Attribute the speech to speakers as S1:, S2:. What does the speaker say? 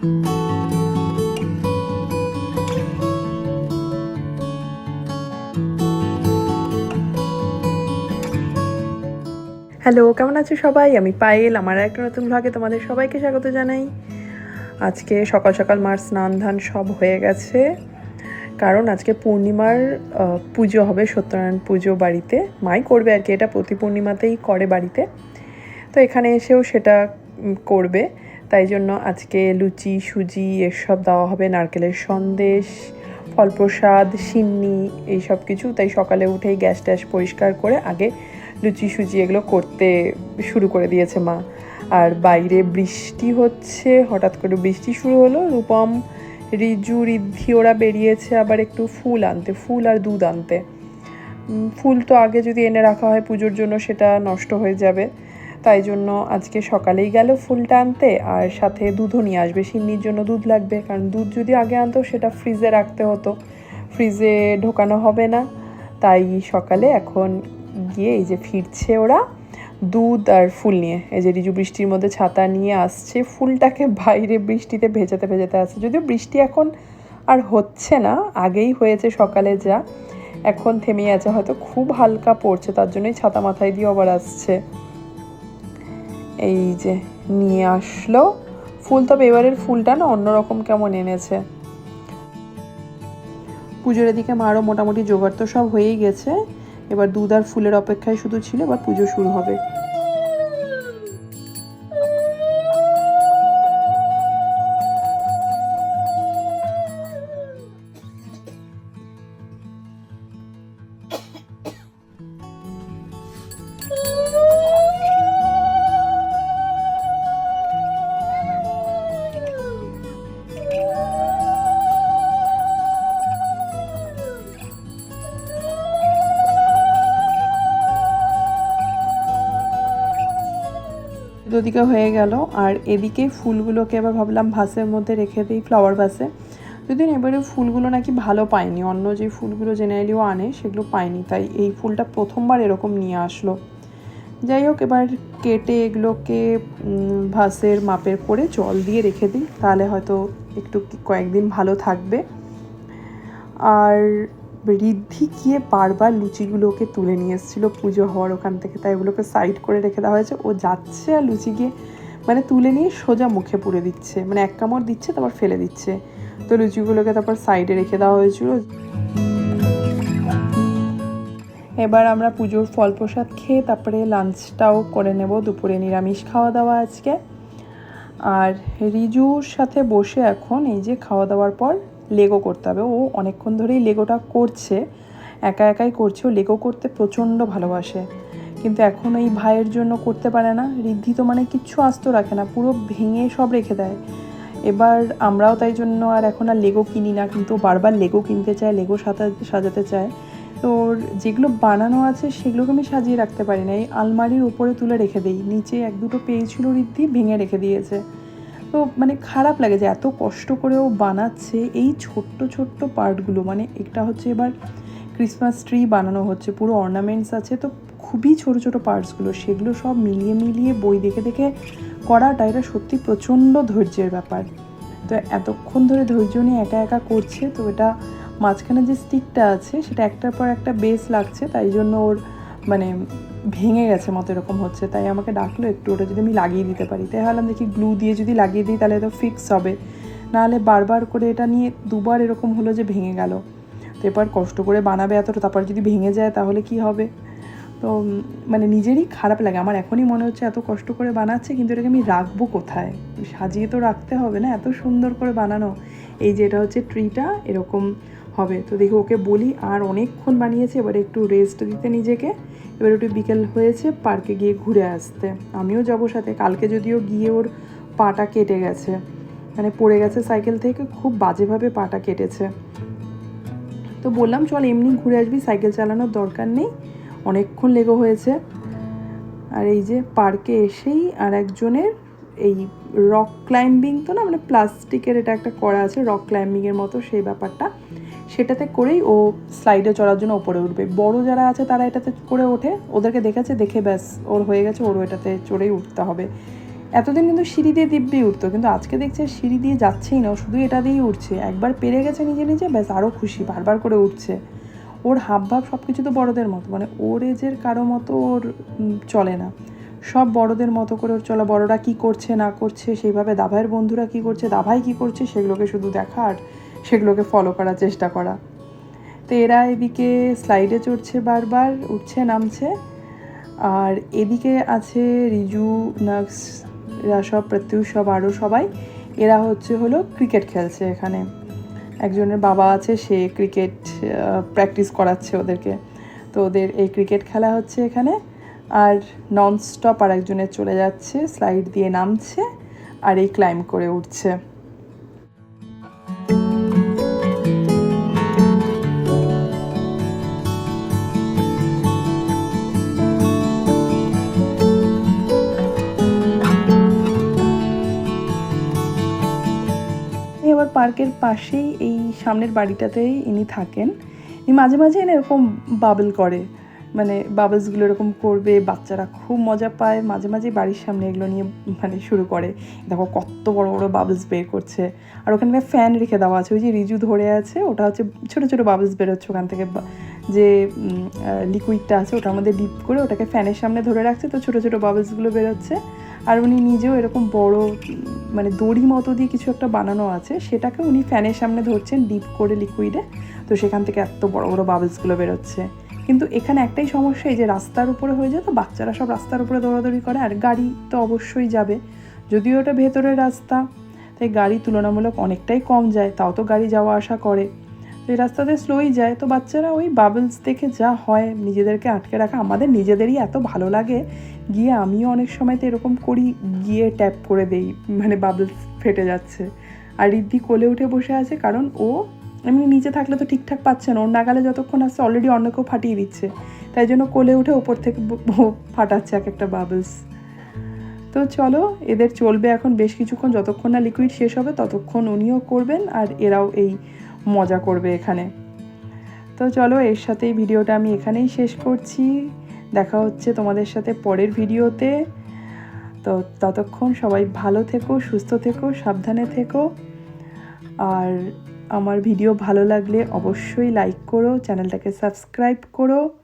S1: Hello, কেমন আছো সবাই? আমি পায়েল, আমার একটা নতুন ভাগে তোমাদের সবাইকে স্বাগত জানাই। আজকে সকাল সকাল মার স্নান ধান সব হয়ে গেছে। কারণ আজকে পূর্ণিমার পুজো হবে সত্যনারায়ণ পুজো বাড়িতে। মাই করবে আর কি, এটা প্রতি পূর্ণিমাতেই করে বাড়িতে। তো এখানে এসেও সেটা করবে। তাই জন্য আজকে লুচি, সুজি এসব দেওয়া হবে, নারকেলের সন্দেশ ফল প্রসাদ সিন্নি এই সব কিছু। তাই সকালে উঠেই গ্যাস ট্যাস পরিষ্কার করে আগে লুচি, সুজি এগুলো করতে শুরু করে দিয়েছে মা। আর বাইরে বৃষ্টি হচ্ছে, হঠাৎ করে বৃষ্টি শুরু হলো, রূপম, রিজু, রিদ্ধি, ওরা বেরিয়েছে আবার একটু ফুল আনতে, ফুল আর দুধ আনতে। ফুল তো আগে যদি এনে রাখা হয় পুজোর জন্য সেটা নষ্ট হয়ে যাবে। তাই জন্য আজকে সকালেই গেল ফুলটা আনতে, আর সাথে দুধও নিয়ে আসবে। সিন্নির জন্য দুধ লাগবে, কারণ দুধ যদি আগে আনতো সেটা ফ্রিজে রাখতে হতো। ফ্রিজে ঢোকানো হবে না। তাই সকালে এখন গিয়ে এই যে ফিরছে ওরা দুধ আর ফুল নিয়ে। এই যে রিজু বৃষ্টির মধ্যে ছাতা নিয়ে আসছে, ফুলটাকে বাইরে বৃষ্টিতে ভেজাতে ভেজাতে আসছে। যদিও বৃষ্টি এখন আর হচ্ছে না, আগেই হয়েছে সকালে যা। এখন থেমে আছে, হয়তো খুব হালকা পড়ছে, তার জন্যই ছাতা মাথায় দিয়ে আবার আসছে। এই যে নিয়ে আসলো। ফুল তবে এবারের ফুলটা না অন্যরকম কেমন এনেছে। পুজোর এদিকে মারও মোটামুটি জোগাড় তো সব হয়েই গেছে। এবার দুধ আর ফুলের অপেক্ষায় শুধু ছিল, এবার পুজো শুরু হবে। ওদিকে হয়ে গেল। আর এদিকে ফুলগুলোকে এবার ভাবলাম ভাসের মধ্যে রেখে দিই ফ্লাওয়ার ভাসে যদিও এবারে ফুলগুলো নাকি ভালো পায়নি অন্য যে ফুলগুলো জেনারেলিও আনে সেগুলো পায়নি তাই এই ফুলটা প্রথমবার এরকম নিয়ে আসলো। যাই হোক, এবার কেটে এগুলোকে ভাসের মাপের করে জল দিয়ে রেখে দিই, তাহলে হয়তো একটু কয়েকদিন ভালো থাকবে। আর ঋদ্ধি গিয়ে বারবার লুচিগুলোকে তুলে নিয়ে এসেছিল। পুজো হওয়ার ওখান থেকে, তাই ওগুলোকে সাইড করে রেখে দেওয়া হয়েছে। ও যাচ্ছে আর লুচি গিয়ে মানে তুলে নিয়ে সোজা মুখে পুরে দিচ্ছে। মানে এক কামড় দিচ্ছে, তারপর ফেলে দিচ্ছে। তো লুচিগুলোকে তারপর সাইডে রেখে দেওয়া হয়েছিল। এবার আমরা পুজোর ফল প্রসাদ খেয়ে তারপরে লাঞ্চটাও করে নেব। দুপুরে নিরামিষ খাওয়া দাওয়া আজকে। আর রিজুর সাথে বসে এখন এই যে খাওয়া দাওয়ার পর লেগো করতে হবে। ও অনেকক্ষণ ধরেই লেগোটা করছে। একা একাই করছে। ও লেগো করতে প্রচণ্ড ভালোবাসে। কিন্তু এখন এই ভাইয়ের জন্য করতে পারে না। ঋদ্ধি তো মানে কিচ্ছু আস্ত রাখে না। পুরো ভেঙে সব রেখে দেয়। এবার আমরাও তাই জন্য আর এখন আর লেগো কিনি না। কিন্তু বারবার লেগো কিনতে চায় লেগো সাজা সাজাতে চায়। তো যেগুলো বানানো আছে, সেগুলোকে আমি সাজিয়ে রাখতে পারি না। এই আলমারির উপরে তুলে রেখে দিই। নিচে এক দুটো পেয়েছিল ঋদ্ধি, ভেঙে রেখে দিয়েছে। তো মানে খারাপ লাগে যে এত কষ্ট করে ও বানাচ্ছে এই ছোট্ট ছোট্ট পার্টগুলো। মানে একটা হচ্ছে এবার ক্রিসমাস ট্রি বানানো হচ্ছে, পুরো অর্নামেন্টস আছে। তো খুবই ছোট ছোট পার্টসগুলো, সেগুলো সব মিলিয়ে মিলিয়ে বই দেখে দেখে করাটা এটা সত্যি প্রচণ্ড ধৈর্যের ব্যাপার। তো এতক্ষণ ধরে ধৈর্য নিয়ে একা একা করছে, তো এটা মাঝখানে যে স্টিকটা আছে, সেটা একটার পর একটা বেস লাগছে, তাই জন্য ওর মানে ভেঙে গেছে মতো এরকম হচ্ছে, তাই আমাকে ডাকলো একটু, ওটা যদি আমি লাগিয়ে দিতে পারি। তাই ভাবলাম দেখি গ্লু দিয়ে যদি লাগিয়ে দিই তাহলে তো ফিক্স হবে। নাহলে বারবার করে এটা নিয়ে দুবার এরকম হলো যে ভেঙে গেল। তো এবার কষ্ট করে বানাবে এতটা, তারপর যদি ভেঙে যায় তাহলে কি হবে? তো মানে নিজেরই খারাপ লাগে। আমার এখনই মনে হচ্ছে এত কষ্ট করে বানাচ্ছে, কিন্তু এটাকে আমি রাখব কোথায়? সাজিয়ে তো রাখতে হবে না, এত সুন্দর করে বানানো। এই যে এটা হচ্ছে ট্রিটা এরকম হবে। তো দেখি ওকে বলি, আর অনেকক্ষণ বানিয়েছে, এবার একটু রেস্ট দিতে নিজেকে। এবার একটু বিকেল হয়েছে পার্কে গিয়ে ঘুরে আসতে। আমিও যাব সাথে, কালকে যদিও গিয়ে ওর পাটা কেটে গেছে। মানে পড়ে গেছে সাইকেল থেকে, খুব বাজেভাবে পাটা কেটেছে। তো বললাম, চল এমনি ঘুরে আসবি সাইকেল চালানোর দরকার নেই। অনেকক্ষণ লেগো হয়েছে। আর এই যে পার্কে এসেই আর একজনের এই রক ক্লাইম্বিং তো না মানে প্লাস্টিকের এটা একটা করা আছে রক ক্লাইম্বিংয়ের মতো সেই ব্যাপারটা। সেটাতে করেই ও স্লাইডে চড়ার জন্য ওপরে উঠবে। বড় যারা আছে তারা এটাতে করে ওঠে। ওদেরকে দেখেছে, দেখে ব্যাস, ওর হয়ে গেছে, ওরও এটাতে চড়েই উঠতে হবে। এতদিন কিন্তু সিঁড়ি দিয়ে দিব্যি উঠতো, কিন্তু আজকে দেখছে সিঁড়ি দিয়ে যাচ্ছেই না, ও শুধু এটা দিয়েই উঠছে। একবার পেরে গেছে নিজে নিজে, ব্যাস আরও খুশি, বারবার করে উঠছে। ওর হাব ভাব সব কিছু তো বড়দের মতো মানে ওর এজের কারও মতো ওর চলে না। সব বড়দের মতো করে ওর চলা, বড়রা কি করছে, না করছে, সেইভাবে দাভাইয়ের বন্ধুরা কি করছে, দাভাই কি করছে, সেগুলোকে শুধু দেখা আর সেগুলোকে ফলো করার চেষ্টা করা। তো এরা এদিকে স্লাইডে চড়ছে বারবার, উঠছে, নামছে। আর এদিকে আছে রিজু নাক্স এরা সব প্রত্যুষ সব আরও সবাই। এরা হচ্ছে হলো ক্রিকেট খেলছে এখানে। একজনের বাবা আছে, সে ক্রিকেট প্র্যাকটিস করাচ্ছে ওদেরকে। তো ওদের এই ক্রিকেট খেলা হচ্ছে এখানে। আর নন স্টপ আর একজনের চলে যাচ্ছে স্লাইড দিয়ে নামছে, আর এই ক্লাইম করে উঠছে। পার্কের পাশেই, এই সামনের বাড়িটাতেই ইনি থাকেন। ইনি মাঝে মাঝে এনে এরকম বাবল করে। মানে বাবলসগুলো এরকম করবে, বাচ্চারা খুব মজা পায়। মাঝে মাঝে বাড়ির সামনে এগুলো নিয়ে মানে শুরু করে। দেখো কত বড় বড় বাবলস বের করছে। আর ওখানে ফ্যান রেখে দেওয়া আছে। ওই যে রিজু ধরে আছে, ওটা হচ্ছে ছোটো ছোটো বাবলস বেরোচ্ছে ওখান থেকে। যে লিকুইডটা আছে, ওটার মধ্যে ডিপ করে ওটাকে ফ্যানের সামনে ধরে রাখছে। তো ছোটো ছোটো বাবলসগুলো বেরোচ্ছে। আর উনি নিজেও এরকম বড় মানে দড়ি মতো দিয়ে কিছু একটা বানানো আছে সেটাকে উনি ফ্যানের সামনে ধরছেন ডিপ করে লিকুইডে তো সেখান থেকে এত বড় বড় বাবলসগুলো বেরোচ্ছে। কিন্তু এখানে একটাই সমস্যা, এই যে রাস্তার উপরে হয়ে যায় তো, বাচ্চারা সব রাস্তার উপরে দৌড়াদৌড়ি করে, আর গাড়ি তো অবশ্যই যাবে। যদিও ওটা ভেতরের রাস্তা, তাই গাড়ি তুলনামূলক অনেকটাই কম যায়, তাও তো গাড়ি যাওয়া আসা করে। এই রাস্তাতে স্লোই যায়। তো বাচ্চারা ওই বাবলস দেখে যা হয়, নিজেদেরকে আটকে রাখা, আমাদের নিজেদেরই এত ভালো লাগে। গিয়ে আমিও অনেক সময় তো এরকম করি, গিয়ে ট্যাপ করে দেই মানে বাবলস ফেটে যাচ্ছে। আর রিদ্ধি কোলে উঠে বসে আছে, কারণ ও এমনি নিচে থাকলে তো ঠিকঠাক পাচ্ছে না। ওর নাগালে যতক্ষণ আসছে অলরেডি অন্য কেউ ফাটিয়ে দিচ্ছে। তাই জন্য কোলে উঠে ওপর থেকে ফাটাচ্ছে এক একটা বাবলস তো চলো, এদের চলবে এখন বেশ কিছুক্ষণ। যতক্ষণ না লিকুইড শেষ হবে, ততক্ষণ উনিও করবেন। আর এরাও এই মজা করবে এখানে। তো চলো, এর সাথেই ভিডিওটা আমি এখানেই শেষ করছি। দেখা হচ্ছে তোমাদের সাথে পরের ভিডিওতে। তো ততক্ষণ সবাই ভালো থেকো, সুস্থ থেকো, সাবধানে থেকো। আর আমার ভিডিও ভালো লাগলে অবশ্যই লাইক করো, চ্যানেলটাকে সাবস্ক্রাইব করো।